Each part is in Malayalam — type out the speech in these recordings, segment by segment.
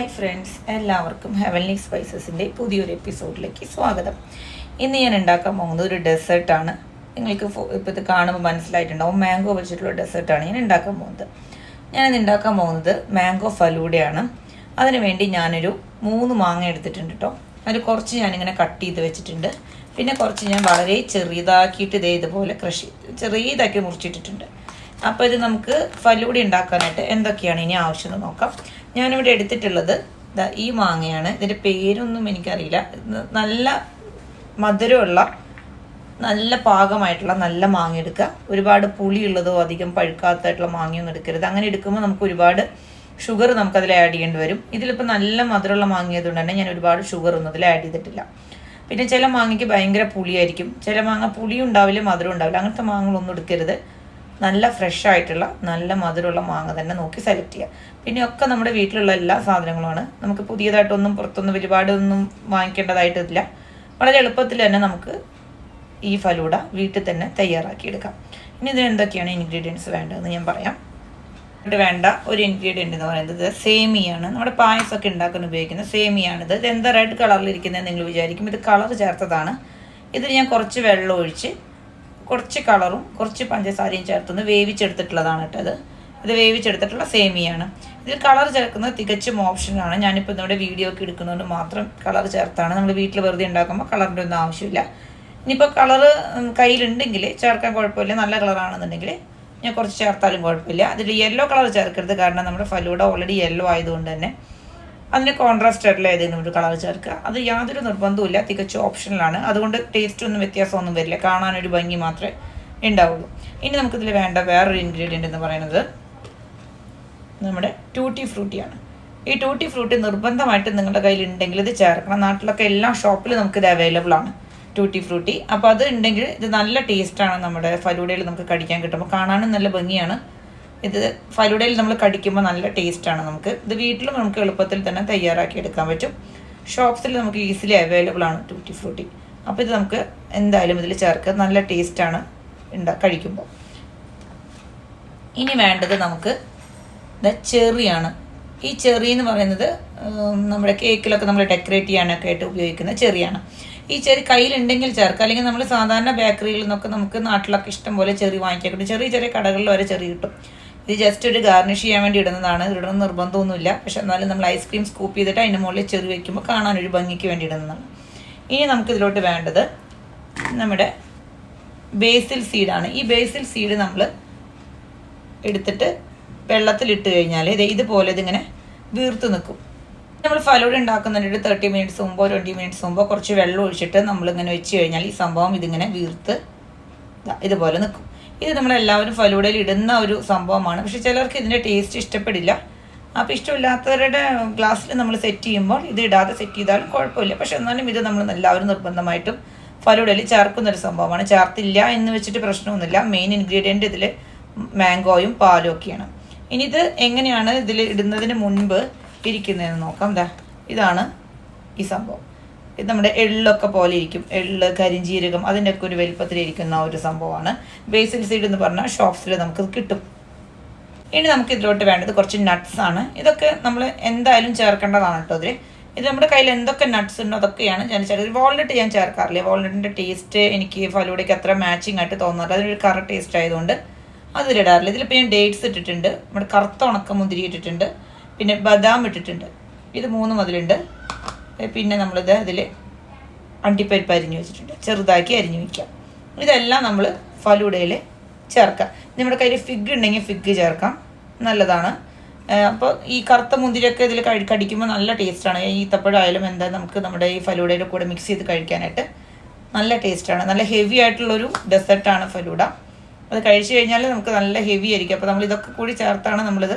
ഹായ് ഫ്രണ്ട്സ് എല്ലാവർക്കും ഹെവൻലി സ്പൈസസിന്റെ പുതിയൊരു എപ്പിസോഡിലേക്ക് സ്വാഗതം. ഇന്ന് ഞാൻ ഉണ്ടാക്കാൻ പോകുന്നത് ഒരു ഡെസേർട്ടാണ്. നിങ്ങൾക്ക് ഇപ്പോൾ ഇത് കാണുമ്പോൾ മനസ്സിലായിട്ടുണ്ടാവും മാംഗോ വെച്ചിട്ടുള്ള ഡെസേർട്ടാണ് ഞാൻ ഉണ്ടാക്കാൻ പോകുന്നത്. ഞാനിത് ഉണ്ടാക്കാൻ പോകുന്നത് മാംഗോ ഫലൂഡയാണ്. അതിന് വേണ്ടി ഞാനൊരു മൂന്ന് മാങ്ങ എടുത്തിട്ടുണ്ട് കേട്ടോ അതിൽ കുറച്ച് ഞാനിങ്ങനെ കട്ട് ചെയ്ത് വെച്ചിട്ടുണ്ട്. പിന്നെ കുറച്ച് ഞാൻ വളരെ ചെറിയതാക്കിയിട്ട് ഇതേ ഇതുപോലെ കൃഷി ചെറിയതാക്കി മുറിച്ചിട്ടിട്ടുണ്ട്. അപ്പോൾ ഇത് നമുക്ക് ഫലൂടി ഉണ്ടാക്കാനായിട്ട് എന്തൊക്കെയാണ് ഇനി ആവശ്യം എന്ന് നോക്കാം. ഞാനിവിടെ എടുത്തിട്ടുള്ളത് ഈ മാങ്ങയാണ്. ഇതിന്റെ പേരൊന്നും എനിക്കറിയില്ല. നല്ല മധുരമുള്ള നല്ല പാകമായിട്ടുള്ള നല്ല മാങ്ങ എടുക്കുക. ഒരുപാട് പുളിയുള്ളതോ അധികം പഴുക്കാത്തതായിട്ടുള്ള മാങ്ങയൊന്നും എടുക്കരുത്. അങ്ങനെ എടുക്കുമ്പോൾ നമുക്ക് ഒരുപാട് ഷുഗർ നമുക്കതിൽ ആഡ് ചെയ്യേണ്ടി വരും. ഇതിലിപ്പോൾ നല്ല മധുരമുള്ള മാങ്ങിയതുകൊണ്ട് തന്നെ ഞാൻ ഒരുപാട് ഷുഗർ ഒന്നും അതിൽ ആഡ് ചെയ്തിട്ടില്ല. പിന്നെ ചില മാങ്ങയ്ക്ക് ഭയങ്കര പുളിയായിരിക്കും. ചില മാങ്ങ പുളിയും ഉണ്ടാവില്ല മധുരം ഉണ്ടാവില്ല. അങ്ങനത്തെ മാങ്ങകളൊന്നും എടുക്കരുത്. നല്ല ഫ്രഷ് ആയിട്ടുള്ള നല്ല മധുരമുള്ള മാങ്ങ തന്നെ നോക്കി സെലക്ട് ചെയ്യുക പിന്നെ ഒക്കെ നമ്മുടെ വീട്ടിലുള്ള എല്ലാ സാധനങ്ങളുമാണ്. നമുക്ക് പുതിയതായിട്ടൊന്നും പുറത്തൊന്നും ഒരുപാടൊന്നും വാങ്ങിക്കേണ്ടതായിട്ടില്ല വളരെ എളുപ്പത്തിൽ തന്നെ നമുക്ക് ഈ ഫലൂഡ വീട്ടിൽ തന്നെ തയ്യാറാക്കിയെടുക്കാം ഇനി ഇതിന് എന്തൊക്കെയാണ് ഇൻഗ്രീഡിയൻസ് വേണ്ടതെന്ന് ഞാൻ പറയാം. വേണ്ട ഒരു ഇൻഗ്രീഡിയന്റ് എന്ന് പറയുന്നത് സേമിയാണ് നമ്മുടെ പായസമൊക്കെ ഉണ്ടാക്കാൻ ഉപയോഗിക്കുന്ന സേമിയാണിത്. ഇത് എന്താ റെഡ് കളറിൽ കളറിലിരിക്കുന്നത് നിങ്ങൾ വിചാരിക്കും. ഇത് കളർ ചേർത്തതാണ്. ഇതിൽ ഞാൻ കുറച്ച് വെള്ളം ഒഴിച്ച് കുറച്ച് കളറും കുറച്ച് പഞ്ചസാരയും ചേർത്തൊന്ന് വേവിച്ചെടുത്തിട്ടുള്ളതാണ് കേട്ടത് ഇത് വേവിച്ചെടുത്തിട്ടുള്ള സേമിയാണ്. ഇതിൽ കളർ ചേർക്കുന്നത് തികച്ചും ഓപ്ഷനാണ് ഞാനിപ്പോൾ നമ്മുടെ വീഡിയോ ഒക്കെ എടുക്കുന്നതുകൊണ്ട് മാത്രം കളർ ചേർത്താണ്. നമ്മൾ വീട്ടിൽ വെറുതെ ഉണ്ടാക്കുമ്പോൾ കളറിന്റെ ഒന്നും ആവശ്യമില്ല. ഇനിയിപ്പോൾ കളറ് കയ്യിലുണ്ടെങ്കിൽ ചേർക്കാൻ കുഴപ്പമില്ല. നല്ല കളറാണെന്നുണ്ടെങ്കിൽ ഞാൻ കുറച്ച് ചേർത്താലും കുഴപ്പമില്ല. അതിൽ യെല്ലോ കളർ ചേർക്കരുത്. കാരണം നമ്മുടെ ഫലൂഡ ഓൾറെഡി യെല്ലോ ആയതുകൊണ്ട് തന്നെ. അതിന് കോൺട്രാസ്റ്റ് ആയിട്ടുള്ള ഏതെങ്കിലും ഒരു കളർ ചേർക്കുക. അത് യാതൊരു നിർബന്ധവുമില്ല തികച്ചും ഓപ്ഷണലാണ് അതുകൊണ്ട് ടേസ്റ്റ് ഒന്നും വ്യത്യാസമൊന്നും വരില്ല. കാണാനൊരു ഭംഗി മാത്രമേ ഉണ്ടാവുള്ളൂ ഇനി നമുക്കിതിൽ വേണ്ട വേറൊരു ഇൻഗ്രീഡിയന്റ് എന്ന് പറയുന്നത് നമ്മുടെ ടൂട്ടി ഫ്രൂട്ടിയാണ് ഈ ടൂട്ടി ഫ്രൂട്ടി നിർബന്ധമായിട്ട് നിങ്ങളുടെ കയ്യിൽ ഉണ്ടെങ്കിൽ ഇത് ചേർക്കണം. നാട്ടിലൊക്കെ എല്ലാ ഷോപ്പിലും നമുക്കിത് അവൈലബിൾ ആണ് ടൂട്ടി ഫ്രൂട്ടി അപ്പോൾ അത് ഉണ്ടെങ്കിൽ ഇത് നല്ല ടേസ്റ്റാണ് നമ്മുടെ ഫലൂഡയിൽ നമുക്ക് കടിക്കാൻ കിട്ടുമ്പോൾ കാണാനും നല്ല ഭംഗിയാണ്. ഇത് ഫലൂഡയിൽ നമ്മൾ കടിക്കുമ്പോൾ നല്ല ടേസ്റ്റാണ് നമുക്ക്. ഇത് വീട്ടിലും നമുക്ക് എളുപ്പത്തിൽ തന്നെ തയ്യാറാക്കി എടുക്കാൻ പറ്റും. ഷോപ്സിൽ നമുക്ക് ഈസിലി അവൈലബിൾ ആണ് ട്യൂട്ടി ഫ്രൂട്ടി അപ്പോൾ ഇത് നമുക്ക് എന്തായാലും ഇതിൽ ചേർക്കുക. നല്ല ടേസ്റ്റാണ് ഉണ്ടാ കഴിക്കുമ്പോൾ. ഇനി വേണ്ടത് നമുക്ക് ചെറിയാണ്. ഈ ചെറി എന്ന് പറയുന്നത് നമ്മുടെ കേക്കിലൊക്കെ നമ്മൾ ഡെക്കറേറ്റ് ചെയ്യാനൊക്കെ ആയിട്ട് ഉപയോഗിക്കുന്ന ചെറിയാണ്. ഈ ചെറി കയ്യിലുണ്ടെങ്കിൽ ചേർക്കുക. അല്ലെങ്കിൽ നമ്മൾ സാധാരണ ബേക്കറിയിൽ നിന്നൊക്കെ നമുക്ക് നാട്ടിലൊക്കെ ഇഷ്ടം പോലെ ചെറി വാങ്ങിക്കാൻ കിട്ടും. ചെറിയ ചെറിയ കടകളിൽ വരെ ചെറി കിട്ടും. ഇത് ജസ്റ്റ് ഒരു ഗാർണിഷ് ചെയ്യാൻ വേണ്ടി ഇടുന്നതാണ്. ഇടണം നിർബന്ധമൊന്നുമില്ല. പക്ഷെ എന്നാലും നമ്മൾ ഐസ്ക്രീം സ്കൂപ്പ് ചെയ്തിട്ട് അതിന്റെ മുകളിൽ ചെറു വയ്ക്കുമ്പോൾ കാണാൻ ഒരു ഭംഗിക്ക് വേണ്ടി ഇടുന്നതാണ്. ഇനി നമുക്ക് ഇതിലോട്ട് വേണ്ടത് നമ്മുടെ ബേസിൽ സീഡാണ് ഈ ബേസിൽ സീഡ് നമ്മൾ എടുത്തിട്ട് വെള്ളത്തിലിട്ട് കഴിഞ്ഞാൽ ഇത് ഇതുപോലെ ഇതിങ്ങനെ വീർത്ത് നിൽക്കും. നമ്മൾ ഫലൂഡ ഉണ്ടാക്കുന്നതിന്റെ തേർട്ടി മിനിറ്റ്സ് മുമ്പോ ട്വന്റി മിനിറ്റ്സ് മുമ്പോ കുറച്ച് വെള്ളം ഒഴിച്ചിട്ട് നമ്മളിങ്ങനെ വെച്ച് കഴിഞ്ഞാൽ ഈ സംഭവം ഇതിങ്ങനെ വീർത്ത് ഇതുപോലെ നിൽക്കും. ഇത് നമ്മളെല്ലാവരും ഫലൂഡയിൽ ഇടുന്ന ഒരു സംഭവമാണ്. പക്ഷെ ചിലർക്ക് ഇതിന്റെ ടേസ്റ്റ് ഇഷ്ടപ്പെടില്ല. അപ്പോൾ ഇഷ്ടമില്ലാത്തവരുടെ ഗ്ലാസ്സിൽ നമ്മൾ സെറ്റ് ചെയ്യുമ്പോൾ ഇത് ഇടാതെ സെറ്റ് ചെയ്താലും കുഴപ്പമില്ല. പക്ഷെ എന്നാലും ഇത് നമ്മൾ എല്ലാവരും നിർബന്ധമായിട്ടും ഫലൂഡയിൽ ചേർക്കുന്ന ഒരു സംഭവമാണ്. ചേർത്തില്ല എന്ന് വെച്ചിട്ട് പ്രശ്നമൊന്നുമില്ല. മെയിൻ ഇൻഗ്രീഡിയന്റ് ഇതിൽ മാംഗോയും പാലും ഒക്കെയാണ്. ഇനി ഇത് എങ്ങനെയാണ് ഇതിൽ ഇടുന്നതിന് മുൻപ് ഇരിക്കുന്നതെന്ന് നോക്കാം ദാ. ഇതാണ് ഈ സംഭവം. നമ്മുടെ എള്ളൊക്കെ പോലെ ഇരിക്കും. എള്ള് കരിഞ്ജീരകം അതിന്റെയൊക്കെ ഒരു വലിപ്പത്തിലിരിക്കുന്ന ഒരു സംഭവമാണ്. ബേസിൽ സീഡ് എന്ന് പറഞ്ഞാൽ ഷോപ്സിൽ നമുക്ക് കിട്ടും. ഇനി നമുക്ക് ഇതിലോട്ട് വേണ്ടത് കുറച്ച് നട്ട്സ് ആണ്. ഇതൊക്കെ നമ്മൾ എന്തായാലും ചേർക്കേണ്ടതാണ് കേട്ടോ അതിൽ ഇത് നമ്മുടെ കയ്യിൽ എന്തൊക്കെ നട്ട്സ് ഉണ്ടോ അതൊക്കെയാണ് ഞാൻ ചേർക്കുന്നത് വാൾനട്ട് ഞാൻ ചേർക്കാറില്ല. വാൾനട്ടിന്റെ ടേസ്റ്റ് എനിക്ക് ഫലൂടയ്ക്ക് അത്ര മാച്ചിങ് ആയിട്ട് തോന്നാറില്ല. അതിനൊരു കറ ടേസ്റ്റ് ആയതുകൊണ്ട് അതിലിടാറില്ല ഇതിലിപ്പോൾ ഞാൻ ഡേറ്റ്സ് ഇട്ടിട്ടുണ്ട്. നമ്മുടെ കറുത്ത ഉണക്ക മുന്തിരി ഇട്ടിട്ടുണ്ട്. പിന്നെ ബദാം ഇട്ടിട്ടുണ്ട്. ഇത് മൂന്നും അതിലുണ്ട്. പിന്നെ നമ്മളിത് അതിൽ അണ്ടിപ്പരിപ്പ് അരിഞ്ഞു വെച്ചിട്ടുണ്ട്. ചെറുതാക്കി അരിഞ്ഞു വയ്ക്കാം ഇതെല്ലാം നമ്മൾ ഫലൂഡയിൽ ചേർക്കാം. നമ്മുടെ കയ്യിൽ ഫിഗ് ഉണ്ടെങ്കിൽ ഫിഗ് ചേർക്കാം. നല്ലതാണ്. അപ്പോൾ ഈ കറുത്ത മുന്തിരിയൊക്കെ ഇതിൽ കഴി കടിക്കുമ്പോൾ നല്ല ടേസ്റ്റാണ്. ഈത്തപ്പഴമായാലും എന്താ നമുക്ക് നമ്മുടെ ഈ ഫലൂഡയുടെ കൂടെ മിക്സ് ചെയ്ത് കഴിക്കാനായിട്ട് നല്ല ടേസ്റ്റാണ്. നല്ല ഹെവി ആയിട്ടുള്ളൊരു ഡെസേർട്ടാണ് ഫലൂഡ. അത് കഴിച്ചു കഴിഞ്ഞാൽ നമുക്ക് നല്ല ഹെവി ആയിരിക്കും. അപ്പോൾ നമ്മൾ ഇതൊക്കെ കൂടി ചേർത്താണ് നമ്മളിത്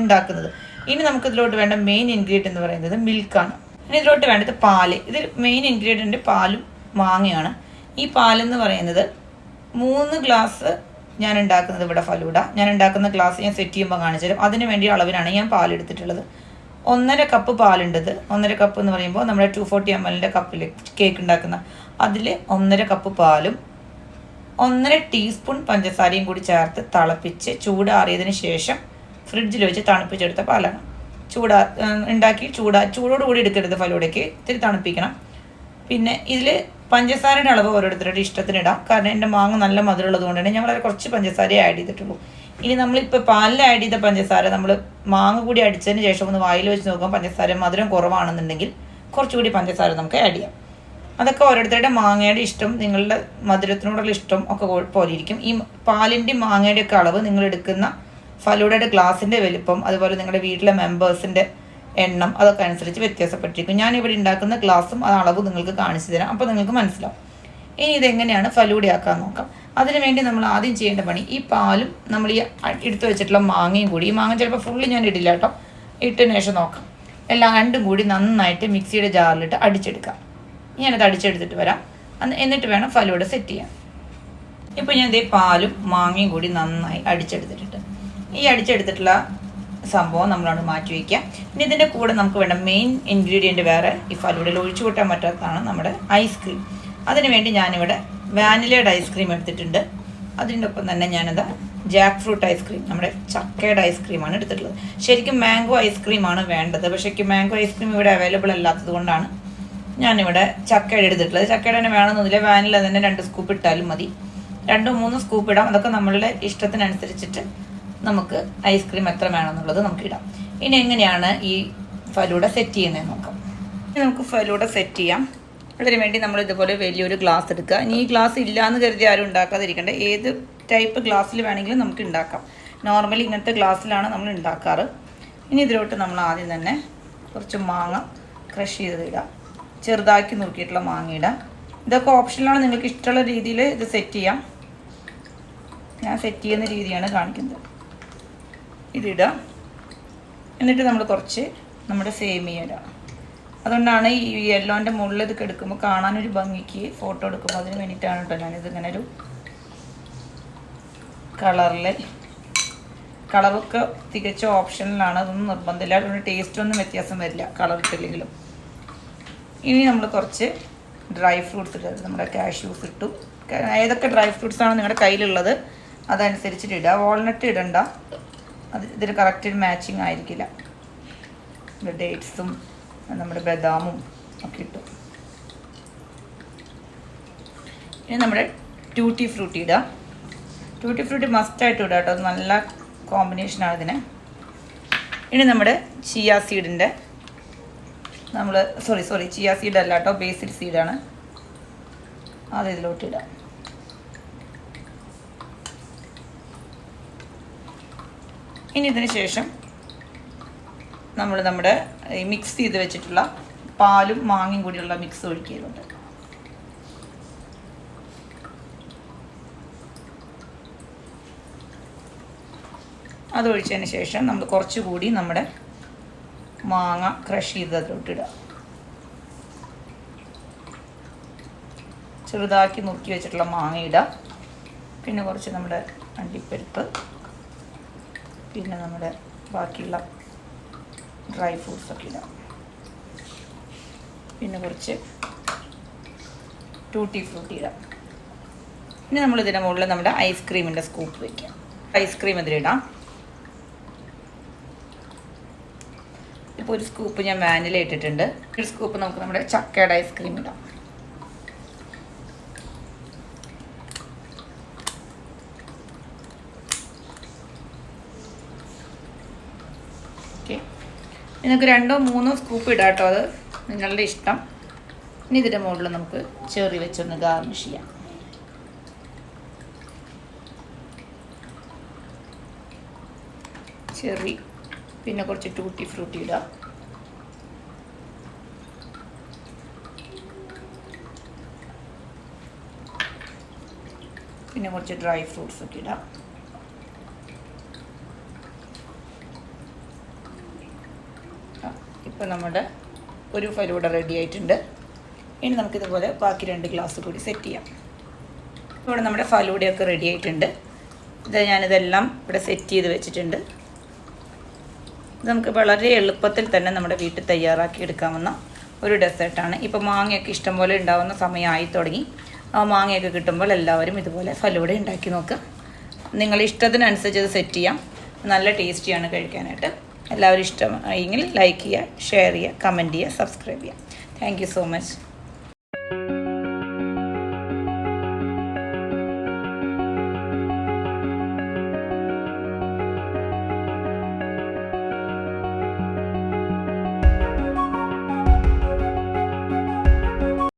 ഉണ്ടാക്കുന്നത്. ഇനി നമുക്കിതിലോട്ട് വേണ്ട മെയിൻ ഇൻഗ്രീഡിയന്റ് എന്ന് പറയുന്നത് മിൽക്കാണ് ഇനി ഇതിലോട്ട് വേണ്ടത് പാൽ. ഇതിൽ മെയിൻ ഇൻഗ്രീഡിയന്റ് പാലും മാങ്ങയാണ്. ഈ പാലെന്ന് പറയുന്നത് മൂന്ന് ഗ്ലാസ് ഞാൻ ഉണ്ടാക്കുന്നത് ഇവിടെ ഫലൂഡ. ഞാൻ ഉണ്ടാക്കുന്ന ഗ്ലാസ് ഞാൻ സെറ്റ് ചെയ്യുമ്പോൾ കാണിച്ചു തരും. അതിന് വേണ്ടി അളവിനാണ് ഞാൻ പാലെടുത്തിട്ടുള്ളത് ഒന്നര കപ്പ് പാലുണ്ടത്. ഒന്നര കപ്പ് എന്ന് പറയുമ്പോൾ നമ്മുടെ ടു ഫോർട്ടി എം എല്ലിന്റെ കപ്പിൽ കേക്ക് ഉണ്ടാക്കുന്ന അതിൽ ഒന്നര കപ്പ് പാലും ഒന്നര ടീസ്പൂൺ പഞ്ചസാരയും കൂടി ചേർത്ത് തിളപ്പിച്ച് ചൂടാറിയതിന് ശേഷം ഫ്രിഡ്ജിൽ വെച്ച് തണുപ്പിച്ചെടുത്ത പാലാണ്. ചൂടാ ഉണ്ടാക്കി ചൂടാ ചൂടോട് കൂടി എടുക്കരുത് ഫലൂടയ്ക്ക് ഇത്തിരി തണുപ്പിക്കണം. പിന്നെ ഇതിൽ പഞ്ചസാരയുടെ അളവ് ഓരോരുത്തരുടെ ഇഷ്ടത്തിന് ഇടാം. കാരണം എന്റെ മാങ്ങ നല്ല മധുരമുള്ളത് കൊണ്ട് തന്നെ ഞങ്ങൾ വളരെ കുറച്ച് പഞ്ചസാരയെ ആഡ് ചെയ്തിട്ടുള്ളൂ. ഇനി നമ്മളിപ്പോൾ പാലിൽ ആഡ് ചെയ്ത പഞ്ചസാര നമ്മൾ മാങ്ങ കൂടി അടിച്ചതിന് ശേഷം ഒന്ന് വായിൽ വെച്ച് നോക്കാം. പഞ്ചസാര മധുരം കുറവാണെന്നുണ്ടെങ്കിൽ കുറച്ചുകൂടി പഞ്ചസാര നമുക്ക് ആഡ് ചെയ്യാം. അതൊക്കെ ഓരോരുത്തരുടെ മാങ്ങയുടെ ഇഷ്ടം നിങ്ങളുടെ മധുരത്തിനോടുള്ള ഇഷ്ടം ഒക്കെ പോ- പോലെ ഇരിക്കും. ഈ പാലിന്റെയും മാങ്ങയുടെ ഒക്കെ അളവ് നിങ്ങൾ എടുക്കുന്ന ഫലൂഡയുടെ ഗ്ലാസിന്റെ വലിപ്പം അതുപോലെ നിങ്ങളുടെ വീട്ടിലെ മെമ്പേഴ്സിന്റെ എണ്ണം അതൊക്കെ അനുസരിച്ച് വ്യത്യാസപ്പെട്ടിരിക്കും. ഞാൻ ഇവിടെ ഉണ്ടാക്കുന്ന ഗ്ലാസും ആ അളവ് നിങ്ങൾക്ക് കാണിച്ചു തരാം. അപ്പോൾ നിങ്ങൾക്ക് മനസ്സിലാവും. ഇനി ഇതെങ്ങനെയാണ് ഫലൂടയാക്കാൻ നോക്കാം. അതിനുവേണ്ടി നമ്മൾ ആദ്യം ചെയ്യേണ്ട പണി ഈ പാലും നമ്മൾ ഈ എടുത്തു വെച്ചിട്ടുള്ള മാങ്ങയും കൂടി ഈ മാങ്ങ ചിലപ്പോൾ ഫുള്ള് ഞാൻ ഇടില്ല കേട്ടോ. ഇട്ടതിന് ശേഷം നോക്കാം. എല്ലാം രണ്ടും കൂടി നന്നായിട്ട് മിക്സിയുടെ ജാറിലിട്ട് അടിച്ചെടുക്കാം. ഞാനത് അടിച്ചെടുത്തിട്ട് വരാം. എന്നിട്ട് വേണം ഫലൂട സെറ്റ് ചെയ്യാൻ. ഇപ്പോൾ ഞാൻ ഇതേ പാലും മാങ്ങയും കൂടി നന്നായി അടിച്ചെടുത്തിട്ടുണ്ട്. ഈ അടിച്ചെടുത്തിട്ടുള്ള സംഭവം നമ്മളവിടെ മാറ്റി വയ്ക്കുക പിന്നെ ഇതിന്റെ കൂടെ നമുക്ക് വേണ്ട മെയിൻ ഇൻഗ്രീഡിയന്റ് വേറെ ഈ ഫലൂടയിൽ ഒഴിച്ചു കൂട്ടാൻ പറ്റാത്തതാണ് നമ്മുടെ ഐസ്ക്രീം അതിനുവേണ്ടി ഞാനിവിടെ വാനിലയുടെ ഐസ്ക്രീം എടുത്തിട്ടുണ്ട്. അതിന്റെ ഒപ്പം തന്നെ ഞാനത് ജാക്ക് ഫ്രൂട്ട് ഐസ്ക്രീം നമ്മുടെ ചക്കയുടെ ഐസ്ക്രീമാണ് എടുത്തിട്ടുള്ളത്. ശരിക്കും മാംഗോ ഐസ്ക്രീമാണ് വേണ്ടത്. പക്ഷേ മാംഗോ ഐസ്ക്രീം ഇവിടെ അവൈലബിൾ അല്ലാത്തത് കൊണ്ടാണ് ഞാനിവിടെ ചക്കയുടെ എടുത്തിട്ടുള്ളത്. ചക്കയുടെ തന്നെ വേണമെന്നില്ല വാനില തന്നെ രണ്ട് സ്കൂപ്പ് ഇട്ടാലും മതി. രണ്ടോ മൂന്നോ സ്കൂപ്പ് ഇടാം. അതൊക്കെ നമ്മളുടെ ഇഷ്ടത്തിനനുസരിച്ചിട്ട് നമുക്ക് ഐസ്ക്രീം എത്ര വേണമെന്നുള്ളത് നമുക്ക് ഇടാം. ഇനി എങ്ങനെയാണ് ഈ ഫലൂട സെറ്റ് ചെയ്യുന്നത് നോക്കാം. നമുക്ക് ഫലൂട സെറ്റ് ചെയ്യാം. അതിന് വേണ്ടി നമ്മൾ ഇതുപോലെ വലിയൊരു ഗ്ലാസ് എടുക്കുക. ഇനി ഈ ഗ്ലാസ് ഇല്ലയെന്ന് കരുതി ആരും ഉണ്ടാക്കാതിരിക്കേണ്ട. ഏത് ടൈപ്പ് ഗ്ലാസ്സിൽ വേണമെങ്കിലും നമുക്ക് ഉണ്ടാക്കാം. നോർമലി ഇങ്ങനത്തെ ഗ്ലാസ്സിലാണ് നമ്മൾ ഉണ്ടാക്കാറ്. ഇനി ഇതിലോട്ട് നമ്മൾ ആദ്യം തന്നെ കുറച്ച് മാങ്ങ ക്രഷ് ചെയ്ത് ഇടാം. ചെറുതാക്കി നുറുക്കിയിട്ടുള്ള മാങ്ങ ഇടാം. ഇതൊക്കെ ഓപ്ഷനിലാണ് നിങ്ങൾക്ക് ഇഷ്ടമുള്ള രീതിയിൽ ഇത് സെറ്റ് ചെയ്യാം. ഞാൻ സെറ്റ് ചെയ്യുന്ന രീതിയാണ് കാണിക്കുന്നത്. ഇതിടുക എന്നിട്ട് നമ്മൾ കുറച്ച് നമ്മുടെ സേമിയ ഇടാം. അതുകൊണ്ടാണ് ഈ യെല്ലോന്റെ മുകളിൽ ഇത് എടുക്കുമ്പോൾ കാണാനൊരു ഭംഗിക്ക് ഫോട്ടോ എടുക്കുമ്പോൾ അതിന് വേണ്ടിയിട്ടാണ് കേട്ടോ ഞാനിത് ഇങ്ങനെ ഒരു കളറിൽ കളറൊക്കെ തികച്ച ഓപ്ഷനിലാണ് അതൊന്നും നിർബന്ധമില്ല. അതുകൊണ്ട് ടേസ്റ്റ് ഒന്നും വ്യത്യാസം വരില്ല. കളർ ഇട്ടില്ലെങ്കിലും. ഇനി നമ്മൾ കുറച്ച് ഡ്രൈ ഫ്രൂട്ട്സ് ഇട്ടത് നമ്മുടെ കാഷ്യൂസ് ഇട്ടു. ഏതൊക്കെ ഡ്രൈ ഫ്രൂട്ട്സ് ആണ് നിങ്ങളുടെ കയ്യിലുള്ളത്? അതനുസരിച്ചിട്ട് ഇടുക. വാൾനട്ട് ഇടണ്ട. അത് ഇതിന് കറക്റ്റ് മാച്ചിങ് ആയിരിക്കില്ല. ഡേറ്റ്സും നമ്മുടെ ബദാമും ഒക്കെ ഇട്ടു ഇനി നമ്മുടെ ട്യൂട്ടി ഫ്രൂട്ടി ഇടുക ട്യൂട്ടി ഫ്രൂട്ടി മസ്റ്റായിട്ട് ഇടുക കേട്ടോ. നല്ല കോമ്പിനേഷനാണ് ഇതിന്. ഇനി നമ്മുടെ ചിയ സീഡിന്റെ നമ്മൾ സോറി സോറി ചിയ സീഡ് അല്ല കേട്ടോ. ബേസിൽ സീഡാണ് അത് ഇതിലോട്ട് ഇടാം. ഇനി ഇതിന് ശേഷം നമ്മൾ നമ്മുടെ മിക്സ് ചെയ്ത് വെച്ചിട്ടുള്ള പാലും മാങ്ങയും കൂടിയുള്ള മിക്സ് ഒഴിക്കുന്നുണ്ട് അത് ഒഴിച്ചതിന് ശേഷം നമ്മൾ കുറച്ചുകൂടി നമ്മുടെ മാങ്ങ ക്രഷ് ചെയ്ത് അതിലോട്ടിടുക ചെറുതാക്കി നുറുക്കി വെച്ചിട്ടുള്ള മാങ്ങ ഇടുക. പിന്നെ കുറച്ച് നമ്മുടെ അണ്ടിപ്പരിപ്പ് പിന്നെ നമ്മുടെ ബാക്കിയുള്ള ഡ്രൈ ഫ്രൂട്ട്സൊക്കെ ഇടാം. പിന്നെ കുറച്ച് ടൂട്ടി ഫ്രൂട്ടി ഇടാം. ഇനി നമ്മൾ ഇതിന്റെ മുകളിൽ നമ്മുടെ ഐസ്ക്രീമിന്റെ സ്കൂപ്പ് വയ്ക്കാം ഐസ്ക്രീം ഇതിലിടാം ഇപ്പോൾ ഒരു സ്കൂപ്പ് ഞാൻ വാനില ഇട്ടിട്ടുണ്ട്. ഒരു സ്കൂപ്പ് നമുക്ക് നമ്മുടെ ചക്കയുടെ ഐസ്ക്രീം ഇടാം. നിങ്ങൾക്ക് രണ്ടോ മൂന്നോ സ്കൂപ്പ് ഇടാം കേട്ടോ അത്. നിങ്ങളുടെ ഇഷ്ടം. ഇനി ഇതിന്റെ മുകളിൽ നമുക്ക് ചെറി വെച്ചൊന്ന് ഗാർണിഷ് ചെയ്യാം. ചെറി. പിന്നെ കുറച്ച് ടൂട്ടി ഫ്രൂട്ടി ഇടാം. പിന്നെ കുറച്ച് ഡ്രൈ ഫ്രൂട്ട്സ് ഒക്കെ ഇടാം. ഇപ്പം നമ്മുടെ ഒരു ഫലൂട റെഡി ആയിട്ടുണ്ട്. ഇനി നമുക്കിതുപോലെ ബാക്കി രണ്ട് ഗ്ലാസ് കൂടി സെറ്റ് ചെയ്യാം. ഇവിടെ നമ്മുടെ ഫലൂടയൊക്കെ റെഡി ആയിട്ടുണ്ട്. ഇത് ഞാനിതെല്ലാം ഇവിടെ സെറ്റ് ചെയ്ത് വെച്ചിട്ടുണ്ട്. ഇത് നമുക്ക് വളരെ എളുപ്പത്തിൽ തന്നെ നമ്മുടെ വീട്ടിൽ തയ്യാറാക്കി എടുക്കാവുന്ന ഒരു ഡെസേർട്ടാണ് ഇപ്പോൾ മാങ്ങയൊക്കെ ഇഷ്ടംപോലെ ഉണ്ടാവുന്ന സമയമായി തുടങ്ങി. മാങ്ങയൊക്കെ കിട്ടുമ്പോൾ എല്ലാവരും ഇതുപോലെ ഫലൂട ഉണ്ടാക്കി നോക്കുക നിങ്ങൾ ഇഷ്ടത്തിനനുസരിച്ച് ഇത് സെറ്റ് ചെയ്യാം. നല്ല ടേസ്റ്റിയാണ് കഴിക്കാനായിട്ട്. എല്ലാവരും ഇഷ്ടമായെങ്കിൽ ലൈക്ക് ചെയ്യുക ഷെയർ ചെയ്യുക കമന്റ് ചെയ്യുക സബ്സ്ക്രൈബ് ചെയ്യുക. Thank so much